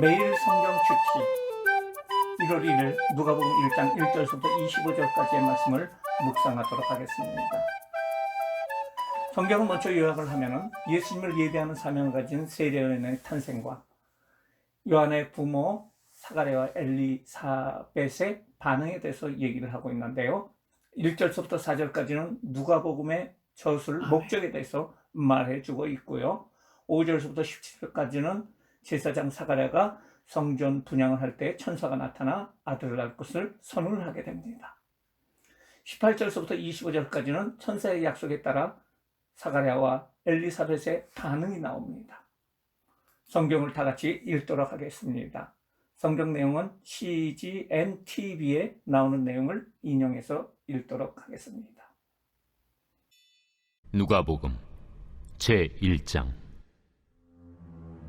매일 성경 주치 1월 1일 누가복음 1장 1절부터 25절까지의 말씀을 묵상하도록 하겠습니다. 성경을 먼저 요약을 하면은 예수님을 예배하는 사명을 가진 세례요한의 탄생과 요한의 부모 사가랴와 엘리사벳의 반응에 대해서 얘기를 하고 있는데요. 1절부터 4절까지는 누가복음의 저술 목적에 대해서 말해주고 있고요. 5절부터 17절까지는 제사장 사가랴가 성전 분양을 할 때 천사가 나타나 아들을 낳을 것을 선언을 하게 됩니다. 18절부터 25절까지는 천사의 약속에 따라 사가랴와 엘리사벳의 반응이 나옵니다. 성경을 다 같이 읽도록 하겠습니다. 성경 내용은 CGN TV에 나오는 내용을 인용해서 읽도록 하겠습니다. 누가복음 제 1장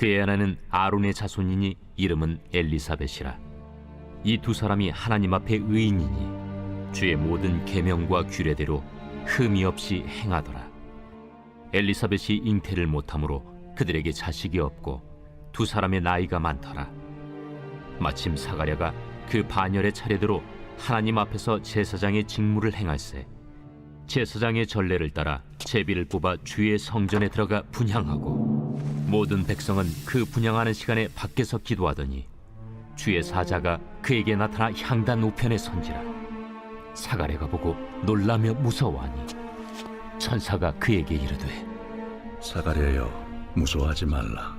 그의 아내는 아론의 자손이니 이름은 엘리사벳이라. 이 두 사람이 하나님 앞에 의인이니 주의 모든 계명과 규례대로 흠이 없이 행하더라. 엘리사벳이 잉태를 못하므로 그들에게 자식이 없고 두 사람의 나이가 많더라. 마침 사가랴가 그 반열의 차례대로 하나님 앞에서 제사장의 직무를 행할세. 제사장의 전례를 따라 제비를 뽑아 주의 성전에 들어가 분향하고 모든 백성은 그 분향하는 시간에 밖에서 기도하더니 주의 사자가 그에게 나타나 향단 우편에 선지라. 사가랴가 보고 놀라며 무서워하니 천사가 그에게 이르되 사가랴여 무서워하지 말라.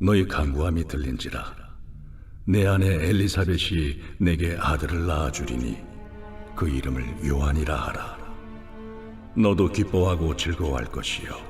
너희 간구함이 들린지라. 내 아내 엘리사벳이 내게 아들을 낳아 주리니 그 이름을 요한이라 하라. 너도 기뻐하고 즐거워할 것이요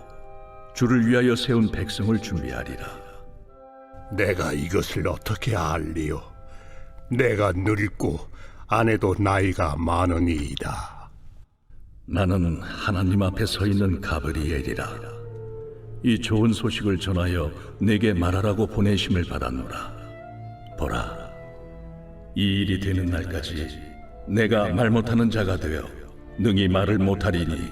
주를 위하여 세운 백성을 준비하리라. 내가 이것을 어떻게 알리요? 내가 늙고 아내도 나이가 많으니이다. 나는 하나님 앞에 서 있는 가브리엘이라. 이 좋은 소식을 전하여 내게 말하라고 보내심을 받았노라. 보라, 이 일이 되는 날까지 내가 말 못하는 자가 되어 능히 말을 못하리니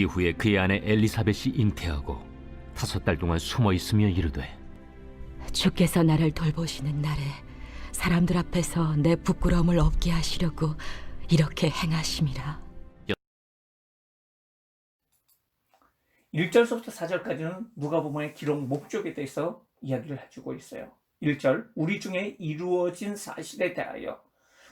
이후에 그의 아내 엘리사벳이 잉태하고 다섯 달 동안 숨어 있으며 이르되 주께서 나를 돌보시는 날에 사람들 앞에서 내 부끄러움을 없게 하시려고 이렇게 행하심이라. 1절부터 4절까지는 누가복음의 기록 목적에 대해서 이야기를 해주고 있어요. 1절 우리 중에 이루어진 사실에 대하여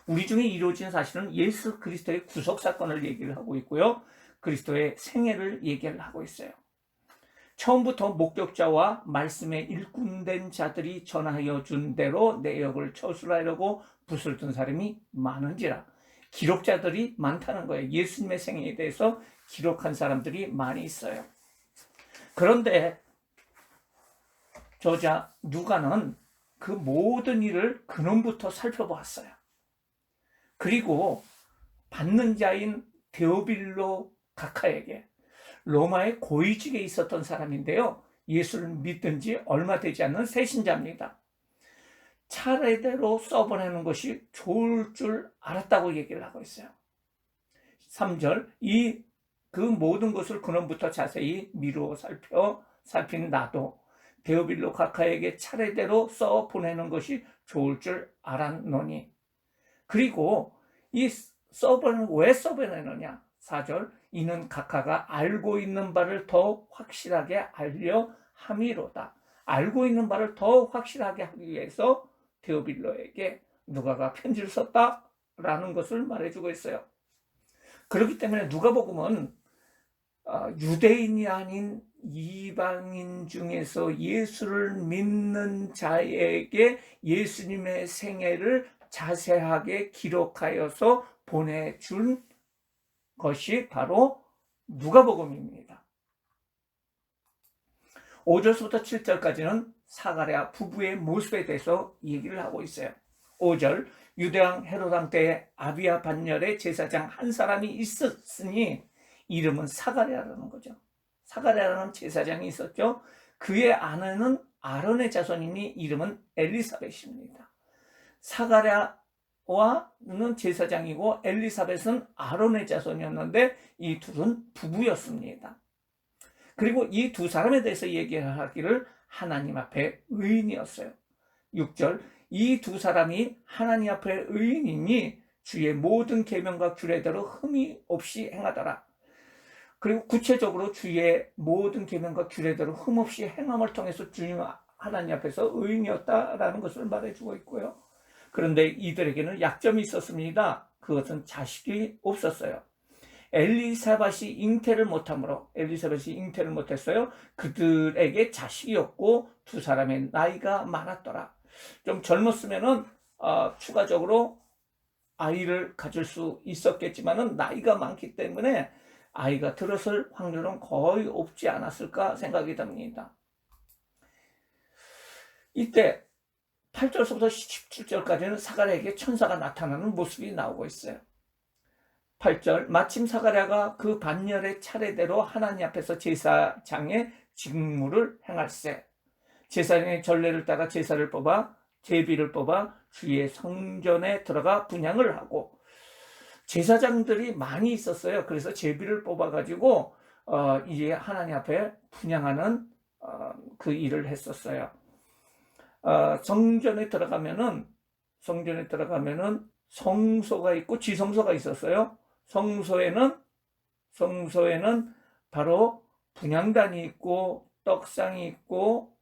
우리 중에 이루어진 사실은 예수 그리스도의 구속 사건을 얘기를 하고 있고요. 그리스도의 생애를 얘기를 하고 있어요. 처음부터 목격자와 말씀에 일꾼된 자들이 전하여 준 대로 내 역을 처술하려고 붓을 든 사람이 많은지라 기록자들이 많다는 거예요. 예수님의 생애에 대해서 기록한 사람들이 많이 있어요. 그런데 저자 누가는 그 모든 일을 근원부터 살펴보았어요. 그리고 받는 자인 데오빌로 각하에게 로마의 고위직에 있었던 사람인데요. 예수를 믿은 지 얼마 되지 않는 새신자입니다. 차례대로 써보내는 것이 좋을 줄 알았다고 얘기를 하고 있어요. 3절 이 그 모든 것을 근원부터 자세히 미루어 살펴 살핀 나도 데오빌로 각하에게 차례대로 써 보내는 것이 좋을 줄 알았노니 그리고 이 써보내는 왜 써보내느냐 4절 이는 각하가 알고 있는 바를 더 확실하게 알려 함이로다 알고 있는 바를 더 확실하게 하기 위해서 데오빌로에게 누가가 편지를 썼다라는 것을 말해주고 있어요. 그렇기 때문에 누가복음은 어, 유대인이 아닌 이방인 중에서 예수를 믿는 자에게 예수님의 생애를 자세하게 기록하여서 보내준 것이 바로 누가복음입니다. 5절부터 7절까지는 사가랴 부부의 모습에 대해서 얘기를 하고 있어요. 5절 유대왕 헤로당 때에 아비야 반열의 제사장 한 사람이 있었으니 이름은 사가랴라는 거죠. 사가랴라는 제사장이 있었죠. 그의 아내는 아론의 자손이니 이름은 엘리사벳입니다. 사가랴 와는 제사장이고 엘리사벳은 아론의 자손이었는데 이 둘은 부부였습니다. 그리고 이 두 사람에 대해서 얘기하기를 하나님 앞에 의인이었어요. 6절 이 두 사람이 하나님 앞에 의인이니 주의 모든 계명과 규례대로 흠이 없이 행하더라. 그리고 구체적으로 주의 모든 계명과 규례대로 흠 없이 행함을 통해서 주님 하나님 앞에서 의인이었다라는 것을 말해주고 있고요. 그런데 이들에게는 약점이 있었습니다. 그것은 자식이 없었어요. 엘리사벳이 잉태를 못하므로 엘리사벳이 잉태를 못했어요. 그들에게 자식이 없고 두 사람의 나이가 많았더라. 좀 젊었으면은 어, 추가적으로 아이를 가질 수 있었겠지만은 나이가 많기 때문에 아이가 들었을 확률은 거의 없지 않았을까 생각이 듭니다. 이때 8절부터 17절까지는 사가랴에게 천사가 나타나는 모습이 나오고 있어요. 8절 마침 사가랴가 그 반열의 차례대로 하나님 앞에서 제사장의 직무를 행할세 제사장의 전례를 따라 제사를 뽑아 제비를 뽑아 주의 성전에 들어가 분양을 하고 제사장들이 많이 있었어요. 그래서 제비를 뽑아 가지고 어, 이제 하나님 앞에 분양하는 어, 그 일을 했었어요. 어, 성전에 들어가면은 성전에 들어가면은 성소가 있고 지성소가 있었어요. 성소에는 성소에는 바로 분향단이 있고 떡상이 있고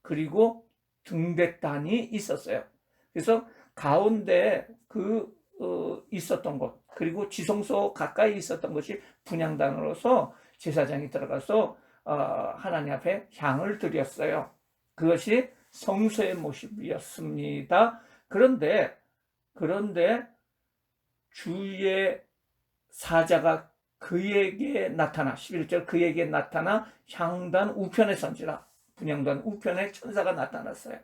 그리고 등대단이 있었어요. 그래서 가운데 그 어, 있었던 곳 그리고 지성소 가까이 있었던 것이 분향단으로서 제사장이 들어가서 어, 하나님 앞에 향을 드렸어요. 그것이 성소의 모습이었습니다. 그런데 그런데 주의 사자가 그에게 나타나 11절 그에게 나타나 향단 우편에 선지라 분향단 우편에 천사가 나타났어요.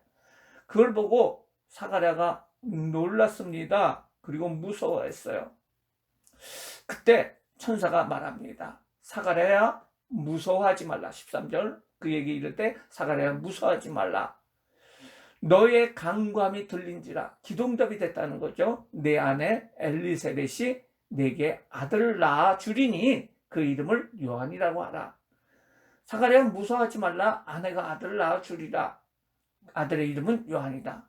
그걸 보고 사가랴가 놀랐습니다. 그리고 무서워했어요. 그때 천사가 말합니다. 사가랴야 무서워하지 말라. 13절 그에게 이를 때 사가랴야 무서워하지 말라. 너의 강구함이 들린지라 기동답이 됐다는 거죠. 내 아내 엘리세벳이 내게 아들을 낳아 주리니 그 이름을 요한이라고 하라. 사가랴 무서워하지 말라. 아내가 아들을 낳아 주리라. 아들의 이름은 요한이다.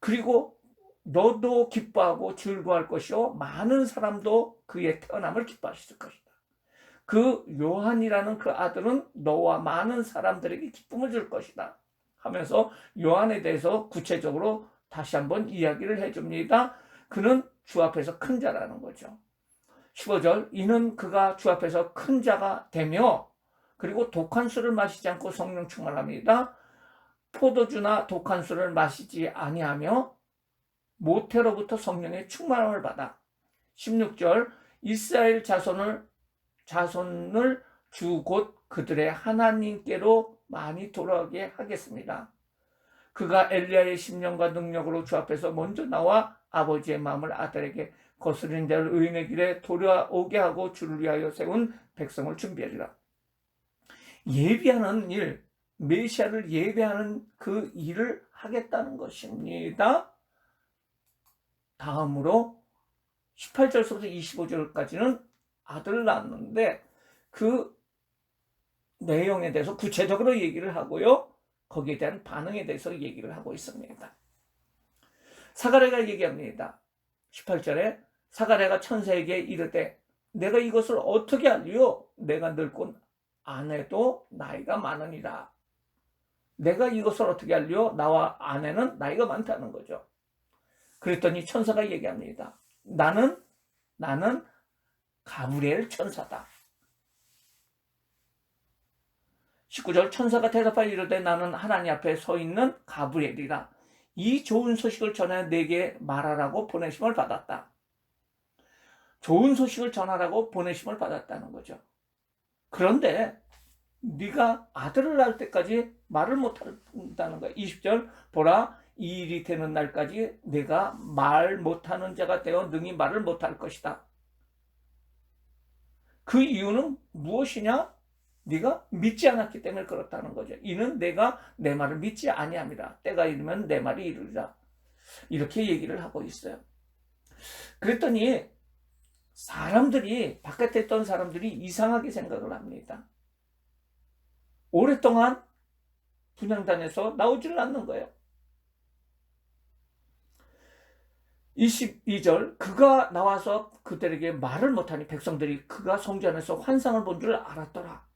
그리고 너도 기뻐하고 즐거워할 것이요 많은 사람도 그의 태어남을 기뻐하실 것이다. 그 요한이라는 그 아들은 너와 많은 사람들에게 기쁨을 줄 것이다. 하면서 요한에 대해서 구체적으로 다시 한번 이야기를 해줍니다. 그는 주 앞에서 큰 자라는 거죠. 15절 이는 그가 주 앞에서 큰 자가 되며 그리고 독한 술을 마시지 않고 성령 충만합니다. 포도주나 독한 술을 마시지 아니하며 모태로부터 성령의 충만함을 받아 16절 이스라엘 자손을 자손을 주 곧 그들의 하나님께로 많이 돌아오게 하겠습니다. 그가 엘리야의 심령과 능력으로 주 앞에서 먼저 나와 아버지의 마음을 아들에게 거스르는 자를 의인의 길에 돌아오게 하고 주를 위하여 세운 백성을 준비하리라. 예비하는 일, 메시아를 예배하는 그 일을 하겠다는 것입니다. 다음으로 18절부터 25절까지는 아들을 낳았는데 그 내용에 대해서 구체적으로 얘기를 하고요. 거기에 대한 반응에 대해서 얘기를 하고 있습니다. 사가랴가 얘기합니다. 18절에 사가랴가 천사에게 이르되 내가 이것을 어떻게 알리요? 내가 늙고 아내도 나이가 많으니라. 내가 이것을 어떻게 알리요? 나와 아내는 나이가 많다는 거죠. 그랬더니 천사가 얘기합니다. 나는 나는 가브리엘 천사다. 19절 천사가 대답하여 이르되 나는 하나님 앞에 서 있는 가브리엘이라. 이 좋은 소식을 전해 내게 말하라고 보내심을 받았다. 좋은 소식을 전하라고 보내심을 받았다는 거죠. 그런데 네가 아들을 낳을 때까지 말을 못한다는 거야. 20절 보라 이 일이 되는 날까지 내가 말 못하는 자가 되어 능히 말을 못할 것이다. 그 이유는 무엇이냐? 네가 믿지 않았기 때문에 그렇다는 거죠. 이는 내가 내 말을 믿지 아니함이라. 때가 이르면 내 말이 이르리라. 이렇게 얘기를 하고 있어요. 그랬더니 사람들이 바깥에 있던 사람들이 이상하게 생각을 합니다. 오랫동안 분양단에서 나오지를 않는 거예요. 22절 그가 나와서 그들에게 말을 못하니 백성들이 그가 성전에서 환상을 본 줄 알았더라.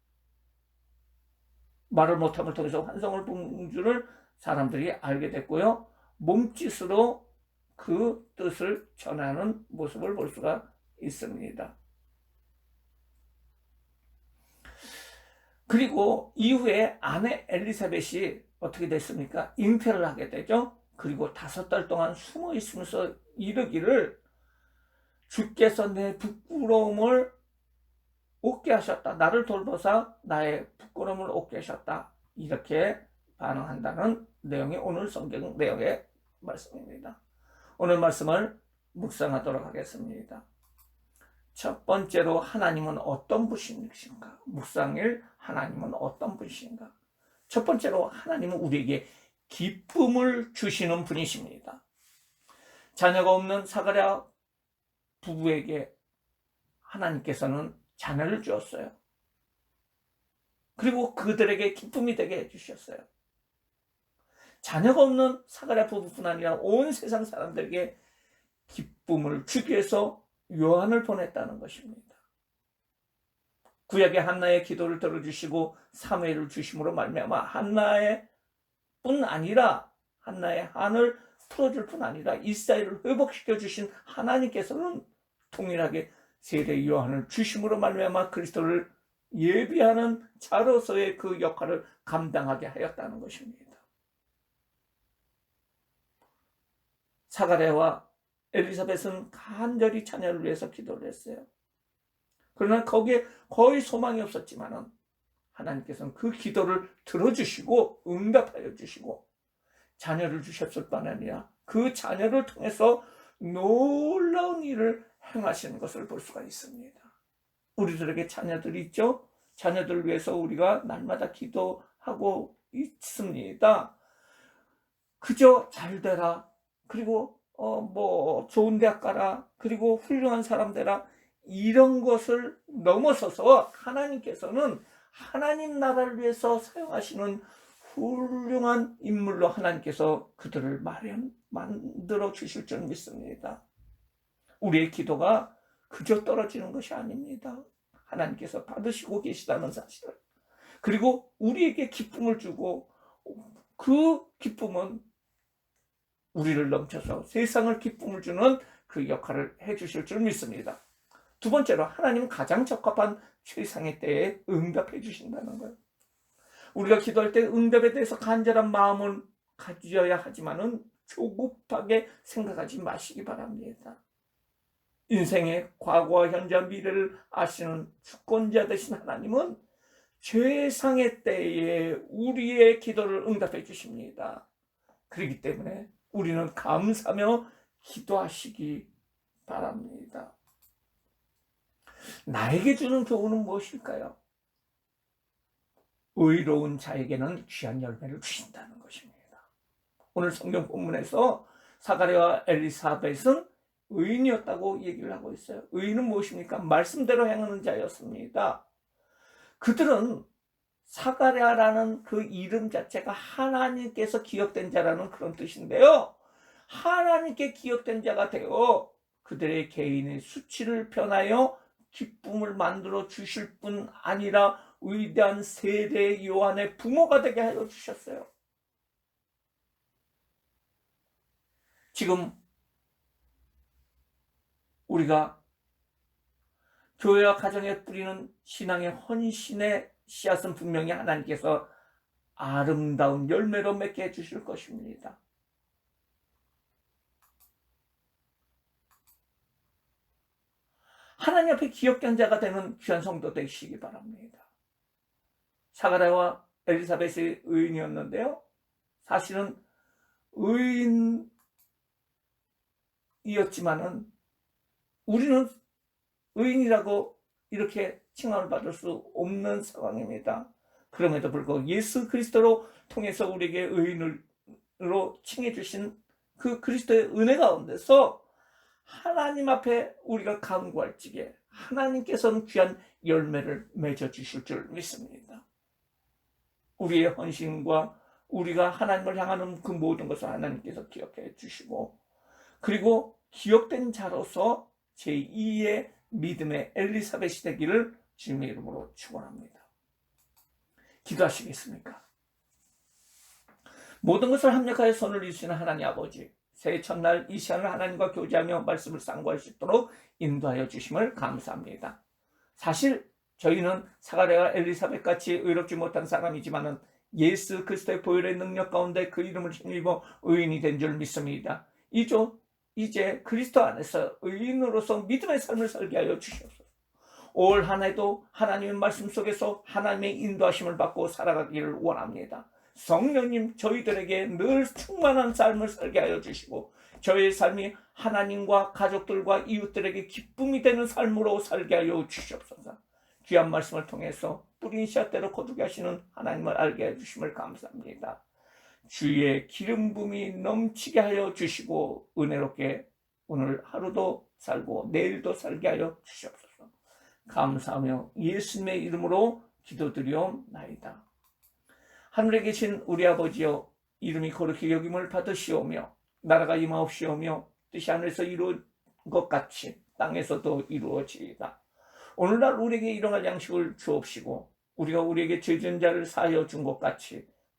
말을 못함을 통해서 환상을 본 줄을 사람들이 알게 됐고요. 몸짓으로 그 뜻을 전하는 모습을 볼 수가 있습니다. 그리고 이후에 아내 엘리사벳이 어떻게 됐습니까? 잉태를 하게 되죠. 그리고 다섯 달 동안 숨어 있으면서 이르기를 주께서 내 부끄러움을 웃게 하셨다. 나를 돌보사 나의 부끄러움을 웃게 하셨다. 이렇게 반응한다는 내용이 오늘 성경 내용의 말씀입니다. 오늘 말씀을 묵상하도록 하겠습니다. 첫 번째로 하나님은 어떤 분이신가? 묵상일 하나님은 어떤 분이신가? 첫 번째로 하나님은 우리에게 기쁨을 주시는 분이십니다. 자녀가 없는 사가랴 부부에게 하나님께서는 자녀를 주었어요. 그리고 그들에게 기쁨이 되게 해주셨어요. 자녀가 없는 사가랴 부부뿐 아니라 온 세상 사람들에게 기쁨을 주기 위해서 요한을 보냈다는 것입니다. 구약의 한나의 기도를 들어주시고 사무엘을 주심으로 말미암아 한나의 뿐 아니라 한나의 한을 풀어줄 뿐 아니라 이스라엘을 회복시켜 주신 하나님께서는 동일하게 세례 요한을 주심으로 말미암아 그리스도를 예비하는 자로서의 그 역할을 감당하게 하였다는 것입니다. 사가랴와 엘리사벳은 간절히 자녀를 위해서 기도를 했어요. 그러나 거기에 거의 소망이 없었지만은 하나님께서는 그 기도를 들어주시고 응답하여 주시고 자녀를 주셨을 뿐 아니라 그 자녀를 통해서 놀라운 일을 행하시는 것을 볼 수가 있습니다. 우리들에게 자녀들이 있죠? 자녀들을 위해서 우리가 날마다 기도하고 있습니다. 그저 잘 되라. 그리고 어 뭐 좋은 대학 가라. 그리고 훌륭한 사람 되라. 이런 것을 넘어서서 하나님께서는 하나님 나라를 위해서 사용하시는 훌륭한 인물로 하나님께서 그들을 마련 만들어 주실 줄 믿습니다. 우리의 기도가 그저 떨어지는 것이 아닙니다. 하나님께서 받으시고 계시다는 사실을. 그리고 우리에게 기쁨을 주고 그 기쁨은 우리를 넘쳐서 세상을 기쁨을 주는 그 역할을 해 주실 줄 믿습니다. 두 번째로 하나님은 가장 적합한 최상의 때에 응답해 주신다는 거예요. 우리가 기도할 때 응답에 대해서 간절한 마음을 가져야 하지만은 조급하게 생각하지 마시기 바랍니다. 인생의 과거와 현재와 미래를 아시는 주권자 되신 하나님은 최상의 때에 우리의 기도를 응답해 주십니다. 그렇기 때문에 우리는 감사하며 기도하시기 바랍니다. 나에게 주는 교훈은 무엇일까요? 의로운 자에게는 귀한 열매를 주신다는 것입니다. 오늘 성경 본문에서 사가랴와 엘리사벳은 의인이었다고 얘기를 하고 있어요. 의인은 무엇입니까? 말씀대로 행하는 자였습니다. 그들은 사가랴라는 그 이름 자체가 하나님께서 기억된 자라는 그런 뜻인데요. 하나님께 기억된 자가 되어 그들의 개인의 수치를 변하여 기쁨을 만들어 주실 뿐 아니라 위대한 세대 요한의 부모가 되게 하여 주셨어요. 지금 우리가 교회와 가정에 뿌리는 신앙의 헌신의 씨앗은 분명히 하나님께서 아름다운 열매로 맺게 해주실 것입니다. 하나님 앞에 기억된 자가 되는 귀한 성도 되시기 바랍니다. 사가랴와 엘리사벳이 의인이었는데요. 사실은 의인이었지만은 우리는 의인이라고 이렇게 칭함을 받을 수 없는 상황입니다. 그럼에도 불구하고 예수 그리스도로 통해서 우리에게 의인으로 칭해 주신 그 그리스도의 은혜 가운데서 하나님 앞에 우리가 간구할 적에 하나님께서는 귀한 열매를 맺어 주실 줄 믿습니다. 우리의 헌신과 우리가 하나님을 향하는 그 모든 것을 하나님께서 기억해 주시고 그리고 기억된 자로서 제2의 믿음의 엘리사벳이 되기를 주님의 이름으로 축원합니다. 기도하시겠습니까? 모든 것을 합력하여 손을 이루시는 하나님 아버지 새해 첫날 이 시간을 하나님과 교제하며 말씀을 상고할 수 있도록 인도하여 주심을 감사합니다. 사실 저희는 사가랴와 엘리사벳 같이 의롭지 못한 사람이지만은 예수 그리스도의 보혈의 능력 가운데 그 이름을 힘입어 의인이 된 줄 믿습니다. 이조 이제 그리스도 안에서 의인으로서 믿음의 삶을 살게 하여 주시옵소서. 올 한 해도 하나님의 말씀 속에서 하나님의 인도하심을 받고 살아가기를 원합니다. 성령님 저희들에게 늘 충만한 삶을 살게 하여 주시고 저의 삶이 하나님과 가족들과 이웃들에게 기쁨이 되는 삶으로 살게 하여 주시옵소서. 귀한 말씀을 통해서 뿌린 씨앗대로 거두게 하시는 하나님을 알게 해 주심을 감사합니다. 주의 기름 부음이 넘치게 하여 주시고 은혜롭게 오늘 하루도 살고 내일도 살게 하여 주시옵소서. 감사하며 예수님의 이름으로 기도드리옵나이다. 하늘에 계신 우리 아버지여 이름이 거룩히 여김을 받으시오며 나라가 임하옵시오며 뜻이 하늘에서 이루어진 것 같이 땅에서도 이루어지이다. 오늘날 우리에게 일용할 양식을 주옵시고 우리가 우리에게 죄진 자를 사하여 준 것 같이